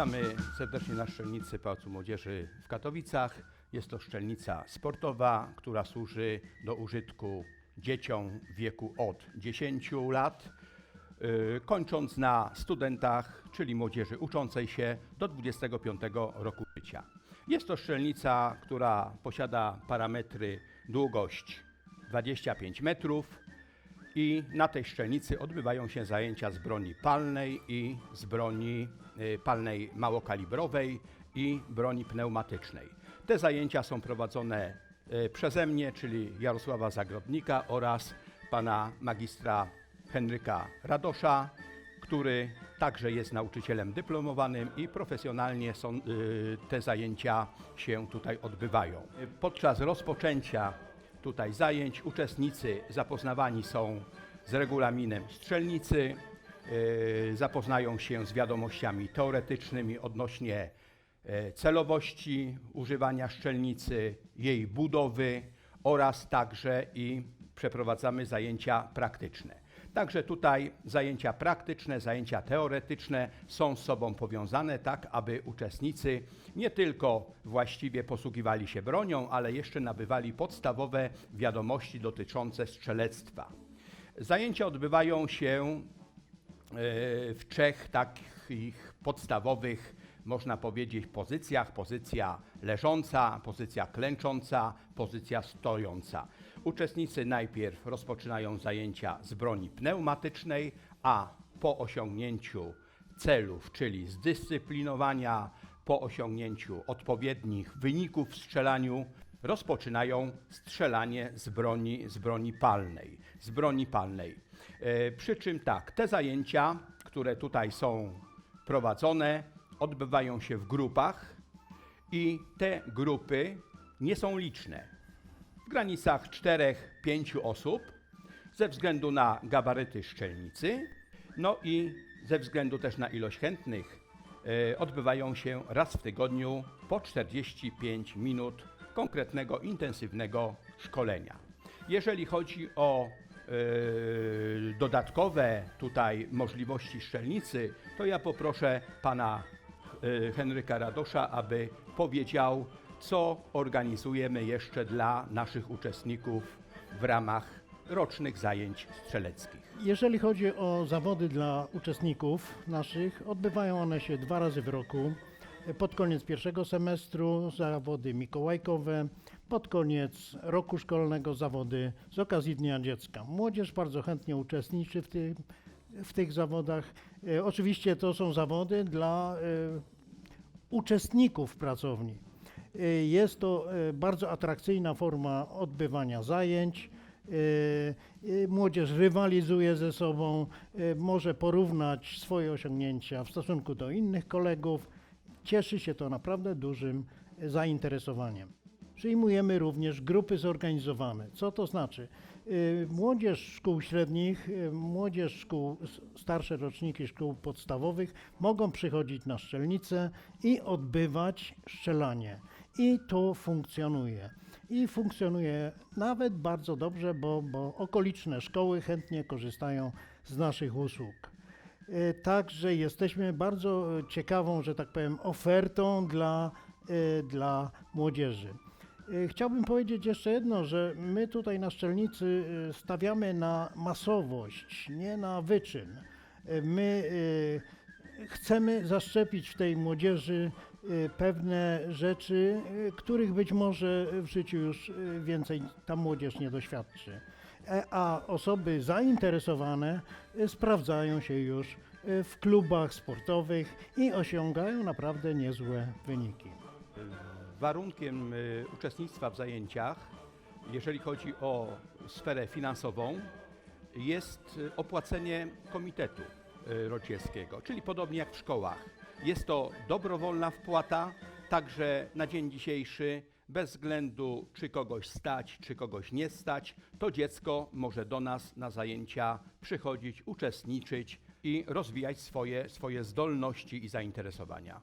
Witamy serdecznie na szczelnicy Pałacu Młodzieży w Katowicach. Jest to szczelnica sportowa, która służy do użytku dzieciom w wieku od 10 lat, yy, kończąc na studentach, czyli młodzieży uczącej się do 25 roku życia. Jest to szczelnica, która posiada parametry długość 25 metrów, i na tej szczelnicy odbywają się zajęcia z broni palnej i z broni y, palnej małokalibrowej i broni pneumatycznej. Te zajęcia są prowadzone y, przeze mnie, czyli Jarosława Zagrodnika oraz pana magistra Henryka Radosza, który także jest nauczycielem dyplomowanym i profesjonalnie są, y, te zajęcia się tutaj odbywają. Podczas rozpoczęcia tutaj zajęć uczestnicy zapoznawani są z regulaminem strzelnicy, y, zapoznają się z wiadomościami teoretycznymi odnośnie e, celowości używania szczelnicy, jej budowy oraz także i przeprowadzamy zajęcia praktyczne. Także tutaj zajęcia praktyczne, zajęcia teoretyczne są z sobą powiązane, tak aby uczestnicy nie tylko właściwie posługiwali się bronią, ale jeszcze nabywali podstawowe wiadomości dotyczące strzelectwa. Zajęcia odbywają się e, w trzech takich podstawowych, można powiedzieć, pozycjach. Pozycja leżąca, pozycja klęcząca, pozycja stojąca. Uczestnicy najpierw rozpoczynają zajęcia z broni pneumatycznej, a po osiągnięciu celów, czyli zdyscyplinowania, po osiągnięciu odpowiednich wyników w strzelaniu, rozpoczynają strzelanie z broni, z broni palnej. Z broni palnej. E, przy czym tak, te zajęcia, które tutaj są prowadzone, odbywają się w grupach i te grupy nie są liczne. W granicach 4-5 osób ze względu na gabaryty szczelnicy, no i ze względu też na ilość chętnych e, odbywają się raz w tygodniu po 45 minut konkretnego, intensywnego szkolenia. Jeżeli chodzi o e, dodatkowe tutaj możliwości szczelnicy, to ja poproszę pana Henryka Radosza, aby powiedział, co organizujemy jeszcze dla naszych uczestników w ramach rocznych zajęć strzeleckich. Jeżeli chodzi o zawody dla uczestników naszych, odbywają one się dwa razy w roku. Pod koniec pierwszego semestru zawody mikołajkowe, pod koniec roku szkolnego zawody z okazji Dnia Dziecka. Młodzież bardzo chętnie uczestniczy w, tym, w tych zawodach. E, Oczywiście to są zawody dla e, uczestników pracowni. Y, Jest to bardzo atrakcyjna forma odbywania zajęć. Młodzież rywalizuje ze sobą, może porównać swoje osiągnięcia w stosunku do innych kolegów. Cieszy się to naprawdę dużym zainteresowaniem. Przyjmujemy również grupy zorganizowane. Co to znaczy? Y, Młodzież szkół średnich, y, młodzież szkół, starsze roczniki szkół podstawowych mogą przychodzić na szczelnicę i odbywać strzelanie. I to funkcjonuje. I funkcjonuje nawet bardzo dobrze, bo, bo okoliczne szkoły chętnie korzystają z naszych usług. E, Także jesteśmy bardzo ciekawą, że tak powiem, ofertą dla, dla młodzieży. E, Chciałbym powiedzieć jeszcze jedno, że my tutaj na Szczelnicy e, stawiamy na masowość, nie na wyczyn. E, My chcemy zaszczepić w tej młodzieży pewne rzeczy, których być może w życiu już więcej ta młodzież nie doświadczy. E, A osoby zainteresowane sprawdzają się już w klubach sportowych i osiągają naprawdę niezłe wyniki. Warunkiem y, uczestnictwa w zajęciach, jeżeli chodzi o sferę finansową, jest y, opłacenie komitetu y, rodzicielskiego, czyli podobnie jak w szkołach. Jest to dobrowolna wpłata, także na dzień dzisiejszy, bez względu czy kogoś stać, czy kogoś nie stać, to dziecko może do nas na zajęcia przychodzić, uczestniczyć i rozwijać swoje, swoje zdolności i zainteresowania.